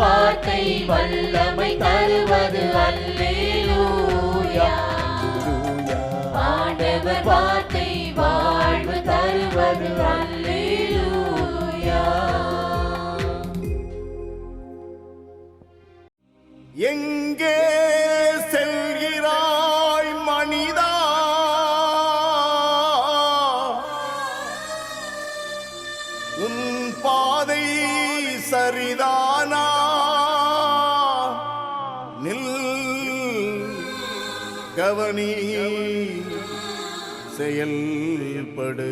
வார்த்தை வல்லமை தருவது அல்லேலூயா. ஆண்டவர் கவனி செயல்படு.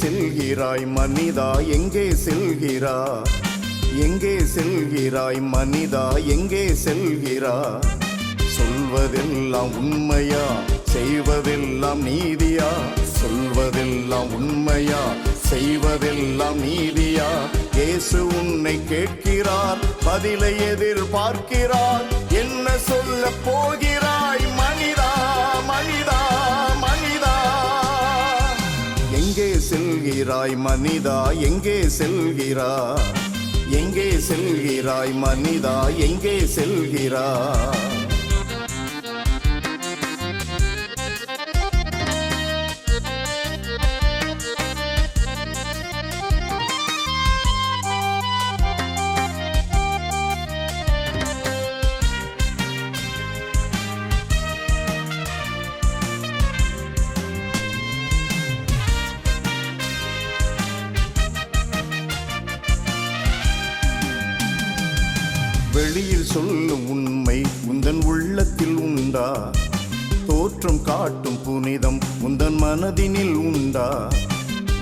செல்கிறாய் மனிதா எங்கே செல்கிறா எங்கே செல்கிறாய் மனிதா எங்கே செல்கிறா சொல்வதெல்லாம் உண்மையா? செய்வதெல்லாம் நீதியா? சொல்வதெல்லாம் உண்மையா? செய்வதெல்லாம் நீதியா? இயேசு உன்னை கேட்கிறார் பதிலை எதிர்பார்க்கிறார். என்ன சொல்ல போகிறாய் மனிதா மனிதா? செல்கிறாய் மனிதா எங்கே செல்கிறா? எங்கே செல்கிறாய் மனிதா எங்கே செல்கிறா? சொல்லும் உண்மை உந்தன் உள்ளத்தில் உண்டா? தோற்றம் காட்டும் புனிதம் உந்தன் மனதினில் உண்டா?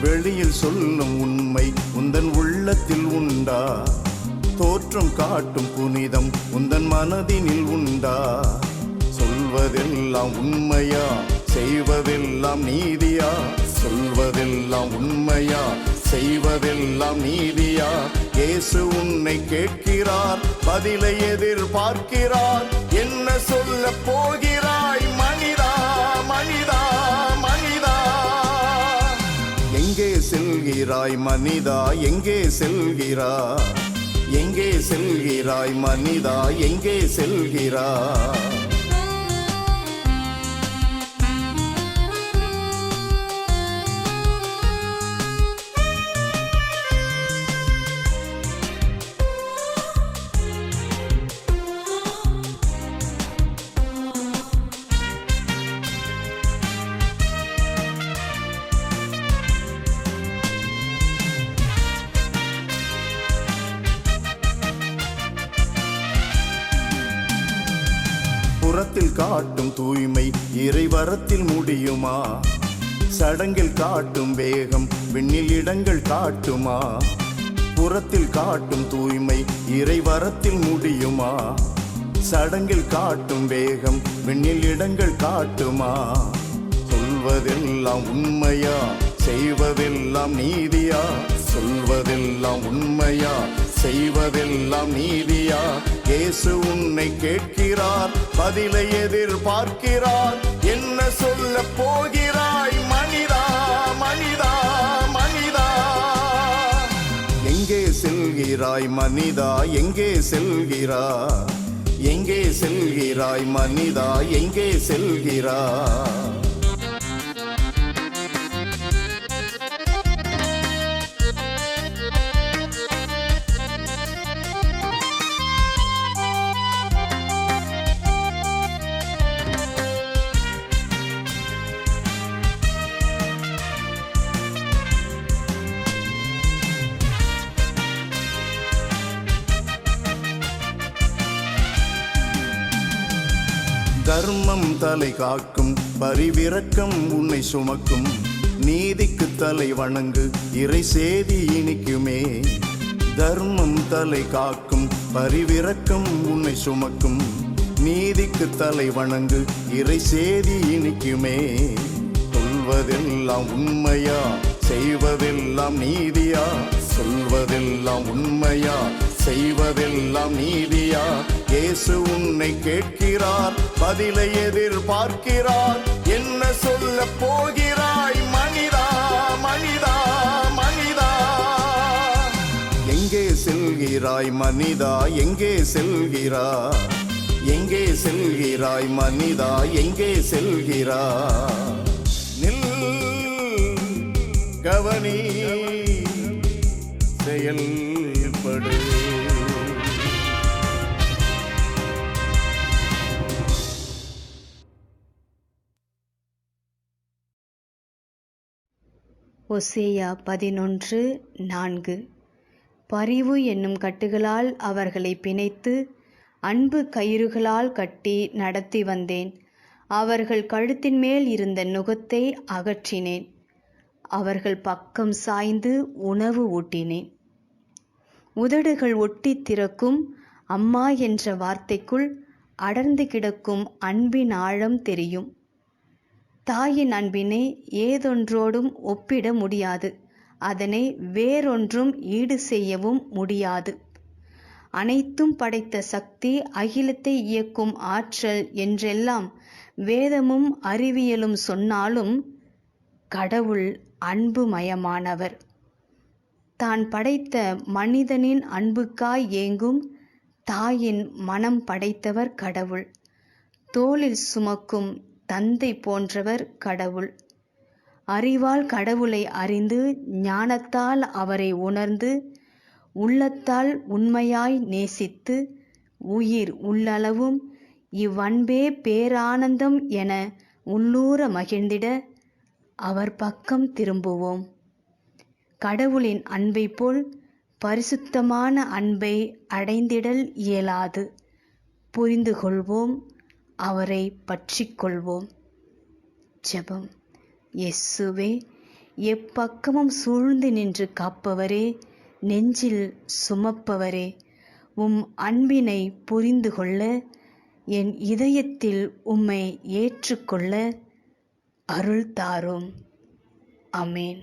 வெளியில் சொல்லும் உண்மை உந்தன் உள்ளத்தில் உண்டா? தோற்றம் காட்டும் புனிதம் உந்தன் மனதினில் உண்டா? சொல்வதெல்லாம் உண்மையா? செய்வதெல்லாம் நீதியா? சொல்வதெல்லாம் உண்மையா? செய்வதெல்லாம் நீதியா? இயேசு உன்னை கேட்கிறார் பதிலை எதிர்பார்க்கிறார். என்ன சொல்ல போகிறாய்? மனிதா மனிதா மனிதா. எங்கே செல்கிறாய் மனிதா? எங்கே செல்கிறா எங்கே செல்கிறாய் மனிதா? எங்கே செல்கிறா புறத்தில் காட்டும் தூய்மை இறைவரத்தில் முடியுமா? சடங்கில் காட்டும் வேகம் விண்ணில் இடங்கள் காட்டுமா? புறத்தில் காட்டும் தூய்மை இறைவரத்தில் முடியுமா? சடங்கில் காட்டும் வேகம் விண்ணில் இடங்கள் காட்டுமா? சொல்வதெல்லாம் உண்மையா? செய்வதெல்லாம் நீதியா? சொல்வதெல்லாம் உண்மையா? செய்வதெல்லாம் நீதியா? இயேசு உன்னை கேட்கிறார் பதிலை எதிர்பார்க்கிறார். என்ன சொல்ல போகிறாய்? மனிதா மனிதா மனிதா. எங்கே செல்கிறாய் மனிதா? எங்கே செல்கிறா? எங்கே செல்கிறாய் மனிதா? எங்கே செல்கிறா? தர்மம் தலை காக்கும் பரிவிறக்கம் உன்னை சுமக்கும். நீதிக்கு தலை வணங்கு இறை சேதி இனிக்குமே. தர்மம் தலை காக்கும் பரிவிறக்கம் உன்னை சுமக்கும். நீதிக்கு தலை வணங்கு இறை சேதி இனிக்குமே. சொல்வதெல்லாம் உண்மையா? செய்வதெல்லாம் நீதியா? சொல்வதெல்லாம் உண்மையா? செய்வதெல்லாம் நீதியா? இயேசு உன்னை கேட்கிறார் பதிலை எதிர்பார்க்கிறார். என்ன சொல்ல போகிறாய்? மனிதா மனிதா மனிதா. எங்கே செல்கிறாய் மனிதா? எங்கே செல்கிறா எங்கே செல்கிறாய் மனிதா? எங்கே செல்கிறா நில் கவனி செயல். ஒசேயா பதினொன்று நான்கு. பரிவு என்னும் கட்டுகளால் அவர்களை பிணைத்து அன்பு கயிறுகளால் கட்டி நடத்தி வந்தேன். அவர்கள் கழுத்தின் மேல் இருந்த நுகத்தை அகற்றினேன். அவர்கள் பக்கம் சாய்ந்து உணவு ஊட்டினேன். உதடுகள் ஒட்டித் திறக்கும் அம்மா என்ற வார்த்தைக்குள் அடர்ந்து கிடக்கும் அன்பின் ஆழம் தெரியும். தாயின் அன்பினை ஏதொன்றோடும் ஒப்பிட முடியாது. அதனை வேறொன்றும் ஈடு செய்யவும் முடியாது. அனைத்தும் படைத்த சக்தி அகிலத்தை இயக்கும் ஆற்றல் என்றெல்லாம் வேதமும் அறிவியலும் சொன்னாலும் கடவுள் அன்புமயமானவர். தான் படைத்த மனிதனின் அன்புக்காய் ஏங்கும் தாயின் மனம் படைத்தவர் கடவுள். தோளில் சுமக்கும் தந்தை போன்றவர் கடவுள். அறிவால் கடவுளை அறிந்து ஞானத்தால் அவரை உணர்ந்து உள்ளத்தால் உண்மையாய் நேசித்து உயிர் உள்ளளவும் இவ்வன்பே பேரானந்தம் என உள்ளூர மகிழ்ந்திட அவர் பக்கம் திரும்புவோம். கடவுளின் அன்பை போல் பரிசுத்தமான அன்பை அடைந்திடல் இயலாது. புரிந்து கொள்வோம் அவரை பற்றி கொள்வோம் ஜெபம். இயேசுவே எப்பக்கமும் சூழ்ந்து நின்று காப்பவரே நெஞ்சில் சுமப்பவரே உம் அன்பினை புரிந்து கொள்ள என் இதயத்தில் உம்மை ஏற்றுக்கொள்ள அருள் தாரும் அமேன்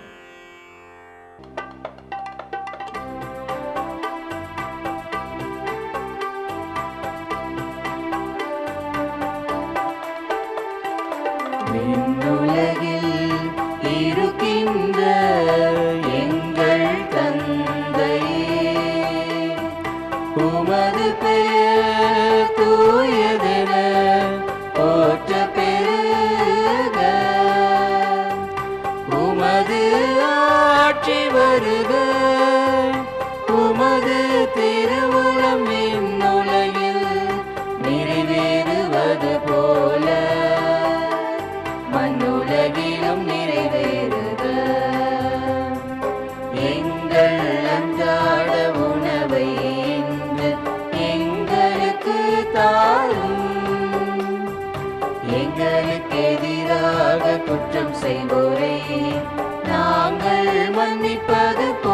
வருக. உமது திருவுளம் உலகில் நிறைவேறுவது போல. மண்ணுலகிலும் நிறைவேறுக. எங்கள் அன்றாட உணவை இன்று எங்களுக்கு தாரும். எங்களுக்கு எதிராக குற்றம் செய்வோரே மன்னிப்பது போ